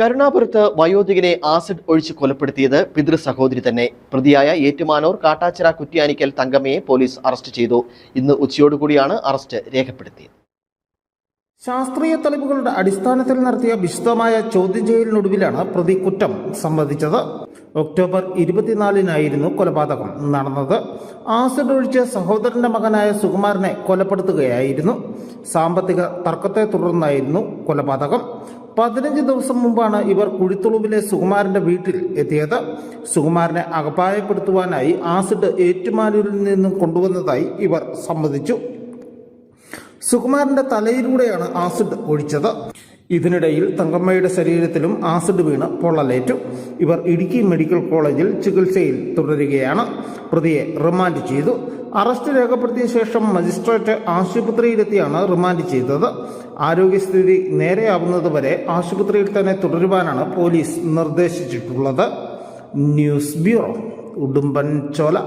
കരുണാപുരത്ത് വയോധികനെ acid ഒഴിച്ച് കൊലപ്പെടുത്തിയത് പിതൃ സഹോദരി തന്നെ. പ്രതിയായ ഏറ്റുമാനൂർ കാട്ടാച്ചിറ കുറ്റ്യാനിക്കൽ തങ്കമ്മയെ പോലീസ് അറസ്റ്റ് ചെയ്തു. ഇന്ന് ഉച്ചയോടുകൂടിയാണ് അറസ്റ്റ് രേഖപ്പെടുത്തിയത്. ശാസ്ത്രീയ തെളിവുകളുടെ അടിസ്ഥാനത്തിൽ നടത്തിയ വിശദമായ ചോദ്യം ചെയ്യലിനൊടുവിലാണ് പ്രതി കുറ്റം സമ്മതിച്ചത് ഒക്ടോബർ ഇരുപത്തിനാലിനായിരുന്നു കൊലപാതകം നടന്നത്. ആസിഡ് ഒഴിച്ച് സഹോദരന്റെ മകനായ സുകുമാരനെ കൊലപ്പെടുത്തുകയായിരുന്നു. സാമ്പത്തിക തർക്കത്തെ തുടർന്നായിരുന്നു കൊലപാതകം. പതിനഞ്ച് ദിവസം മുമ്പാണ് ഇവർ കുഴിത്തുളുവിലെ സുകുമാരന്റെ വീട്ടിൽ എത്തിയത്. സുകുമാരനെ അകപ്പായപ്പെടുത്തുവാനായി ആസിഡ് ഏറ്റുമാനൂരിൽ നിന്നും കൊണ്ടുവന്നതായി ഇവർ സമ്മതിച്ചു. സുകുമാരന്റെ തലയിലൂടെയാണ് ആസിഡ് ഒഴിച്ചത്. ഇതിനിടയിൽ തങ്കമ്മയുടെ ശരീരത്തിലും ആസിഡ് വീണ് പൊള്ളലേറ്റു. ഇവർ ഇടുക്കി മെഡിക്കൽ കോളേജിൽ ചികിത്സയിൽ തുടരുകയാണ്. പ്രതിയെ റിമാൻഡ് ചെയ്തു. അറസ്റ്റ് രേഖപ്പെടുത്തിയ ശേഷം മജിസ്ട്രേറ്റ് ആശുപത്രിയിലെത്തിയാണ് റിമാൻഡ് ചെയ്തത്. ആരോഗ്യസ്ഥിതി നേരെയാവുന്നതുവരെ ആശുപത്രിയിൽ തന്നെ തുടരുവാനാണ് പോലീസ് നിർദ്ദേശിച്ചിട്ടുള്ളത്. News bureau Udumbanchola